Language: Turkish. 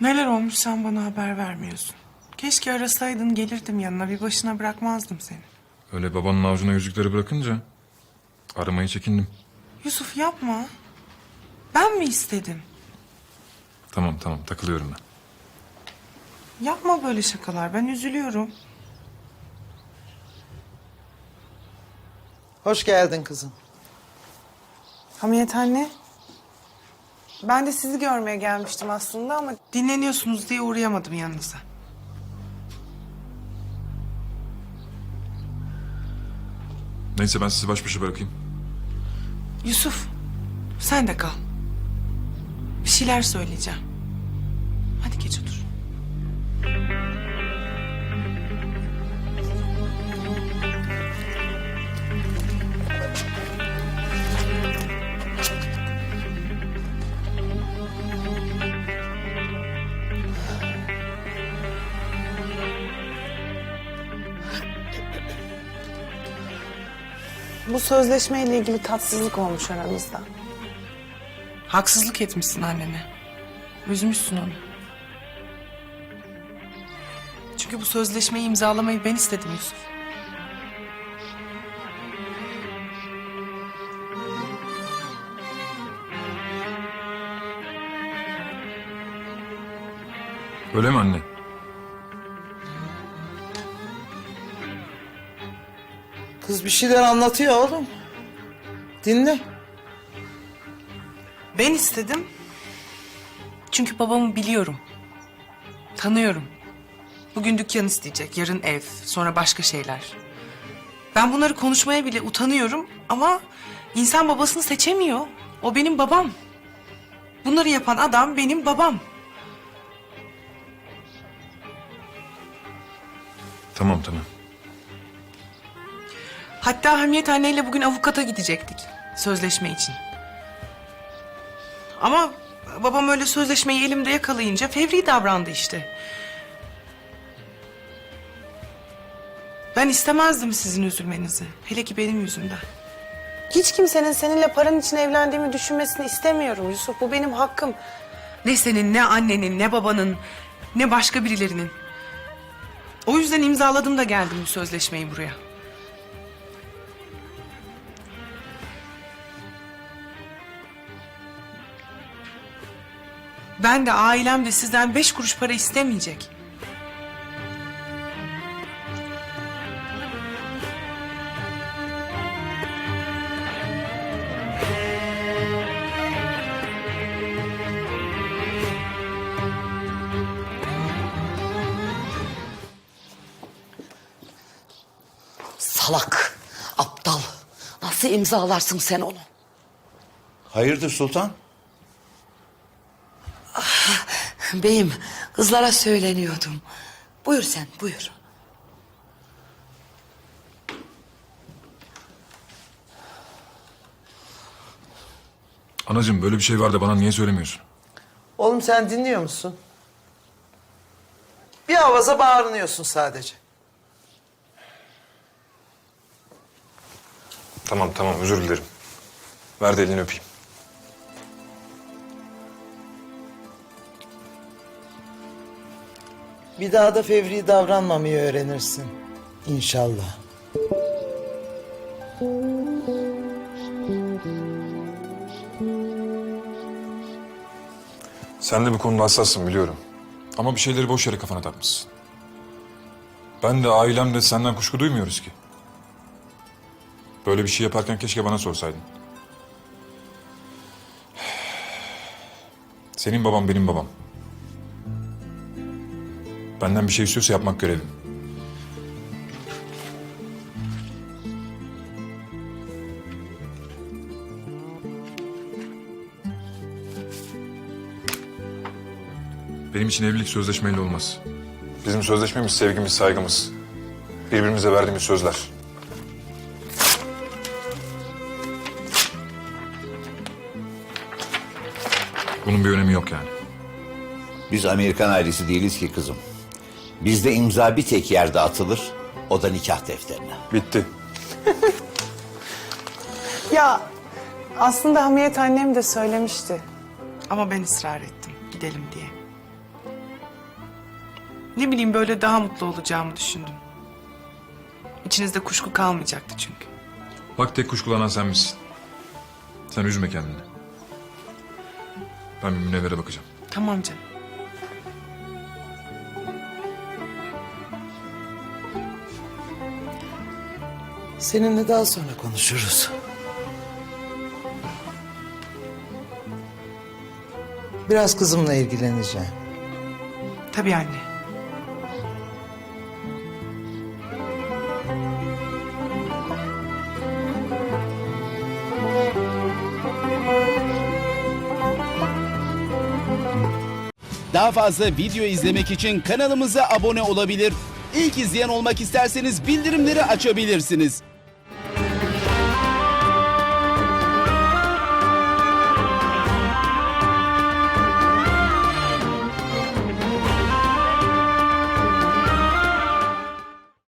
Neler olmuş sen bana haber vermiyorsun. Keşke arasaydın gelirdim yanına bir başına bırakmazdım seni. Öyle babanın avucuna yüzükleri bırakınca aramayı çekindim. Yusuf yapma. Ben mi istedim? Tamam tamam takılıyorum ben. Yapma böyle şakalar ben üzülüyorum. Hoş geldin kızım. Hamiyet anne. Ben de sizi görmeye gelmiştim aslında ama dinleniyorsunuz diye uğrayamadım yanınıza. Neyse ben sizi baş başa bırakayım. Yusuf sen de kal. Bir şeyler söyleyeceğim. Bu sözleşmeyle ilgili tatsızlık olmuş aramızda. Haksızlık etmişsin annene. Üzmüşsün onu. Çünkü bu sözleşmeyi imzalamayı ben istedim Yusuf. Öyle mi anne? Kız bir şeyler anlatıyor oğlum. Dinle. Ben istedim. Çünkü babamı biliyorum. Tanıyorum. Bugün dükkan isteyecek, yarın ev, sonra başka şeyler. Ben bunları konuşmaya bile utanıyorum ama insan babasını seçemiyor. O benim babam. Bunları yapan adam benim babam. Tamam tamam. Hatta Hamiyet anneyle bugün avukata gidecektik sözleşme için. Ama babam öyle sözleşmeyi elimde yakalayınca fevri davrandı işte. Ben istemezdim sizin üzülmenizi. Hele ki benim yüzümden. Hiç kimsenin seninle paran için evlendiğimi düşünmesini istemiyorum Yusuf. Bu benim hakkım. Ne senin, ne annenin, ne babanın, ne başka birilerinin. O yüzden imzaladım da geldim bu sözleşmeyi buraya. Ben de ailem de sizden beş kuruş para istemeyecek. Salak, aptal. Nasıl imzalarsın sen onu? Hayırdır sultan? Beyim, kızlara söyleniyordum. Buyur sen, buyur. Anacığım böyle bir şey var da bana niye söylemiyorsun? Oğlum sen dinliyor musun? Bir avaza bağırınıyorsun sadece. Tamam tamam özür dilerim. Ver de elini öpeyim. Bir daha da fevri davranmamayı öğrenirsin. İnşallah. Sen de bu konuda hassassın biliyorum. Ama bir şeyleri boş yere kafana takmışsın. Ben de ailem de senden kuşku duymuyoruz ki. Böyle bir şey yaparken keşke bana sorsaydın. Senin babam benim babam. Benden bir şey istiyorsa yapmak görevim. Benim için evlilik sözleşmeyle olmaz. Bizim sözleşmemiz sevgimiz, saygımız. Birbirimize verdiğimiz sözler. Bunun bir önemi yok yani. Biz Amerikan ailesi değiliz ki kızım. Bizde imza bir tek yerde atılır. O da nikah defterine. Bitti. Ya aslında Hamiyet annem de söylemişti. Ama ben ısrar ettim gidelim diye. Ne bileyim böyle daha mutlu olacağımı düşündüm. İçinizde kuşku kalmayacaktı çünkü. Bak tek kuşkulanan sen misin? Sen üzme kendini. Ben bir münevvere bakacağım. Tamam canım. Seninle daha sonra konuşuruz. Biraz kızımla ilgileneceğim. Tabii anne. Daha fazla video izlemek için kanalımıza abone olabilir. İlk izleyen olmak isterseniz bildirimleri açabilirsiniz.